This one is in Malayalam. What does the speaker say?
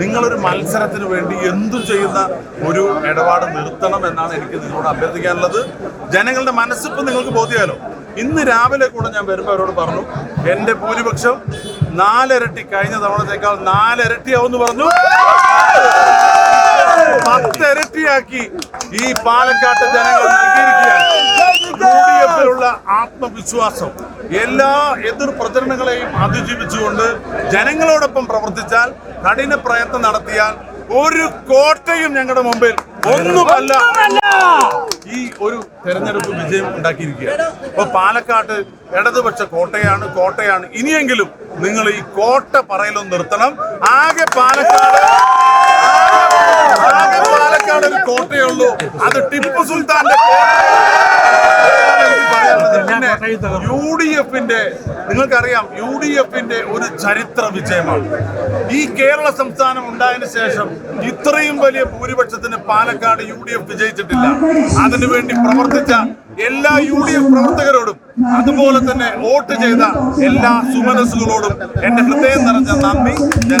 നിങ്ങളൊരു മത്സരത്തിന് വേണ്ടി എന്തു ചെയ്യുന്ന ഒരു ഇടപാട് നിർത്തണം എന്നാണ് എനിക്ക് നിങ്ങളോട് അഭ്യർത്ഥിക്കാനുള്ളത്. ജനങ്ങളുടെ മനസ്സിപ്പം നിങ്ങൾക്ക് ബോധ്യമല്ലോ ഇന്ന് രാവിലെ കൂടെ ഞാൻ വരുമ്പോൾ അവരോട് പറഞ്ഞു എന്റെ ഭൂരിപക്ഷം നാലിരട്ടി കഴിഞ്ഞ തവണത്തേക്കാൾ നാലിരട്ടിയാവും പറഞ്ഞു. പത്തിരട്ടിയാക്കി ഈ പാലക്കാട്ട് ജനങ്ങൾ നൽകിയിരിക്കുകയാണ്. എഫിലുള്ള ആത്മവിശ്വാസം. എല്ലാ എതിർ പ്രചരണങ്ങളെയും അതിജീവിച്ചുകൊണ്ട് ജനങ്ങളോടൊപ്പം പ്രവർത്തിച്ചാൽ കഠിന പ്രയത്നം നടത്തിയാൽ ഒരു കോട്ടയും ഞങ്ങളുടെ മുമ്പിൽ ഒന്നുമല്ല. ഈ ഒരു തെരഞ്ഞെടുപ്പ് വിജയം ഉണ്ടാക്കിയിരിക്കുകയാണ്. അപ്പൊ പാലക്കാട്ട് ഇടതുപക്ഷ കോട്ടയാണ് കോട്ടയാണ്. ഇനിയെങ്കിലും നിങ്ങൾ ഈ കോട്ട പറയലൊന്ന് നിർത്തണം. ആകെ പാലക്കാട് ആകെ പാലക്കാട് ഒരു കോട്ടയുള്ളൂ അത് ടിപ്പു സുൽത്താന്റെ. പിന്നെ യു ഡി എഫിന്റെ നിങ്ങൾക്കറിയാം യു ഡി എഫിന്റെ ഒരു ചരിത്ര വിജയമാണ്. ഈ കേരള സംസ്ഥാനം ഉണ്ടായതിനു ശേഷം ഇത്രയും വലിയ ഭൂരിപക്ഷത്തിന് പാലക്കാട് യു ഡി എഫ് വിജയിച്ചിട്ടില്ല. അതിനുവേണ്ടി പ്രവർത്തിച്ച എല്ലാ യു ഡി എഫ് പ്രവർത്തകരോടും അതുപോലെ തന്നെ വോട്ട് ചെയ്ത എല്ലാ സുമനസുകളോടും എന്റെ ഹൃദയം നിറഞ്ഞ നന്ദി. ഞാൻ.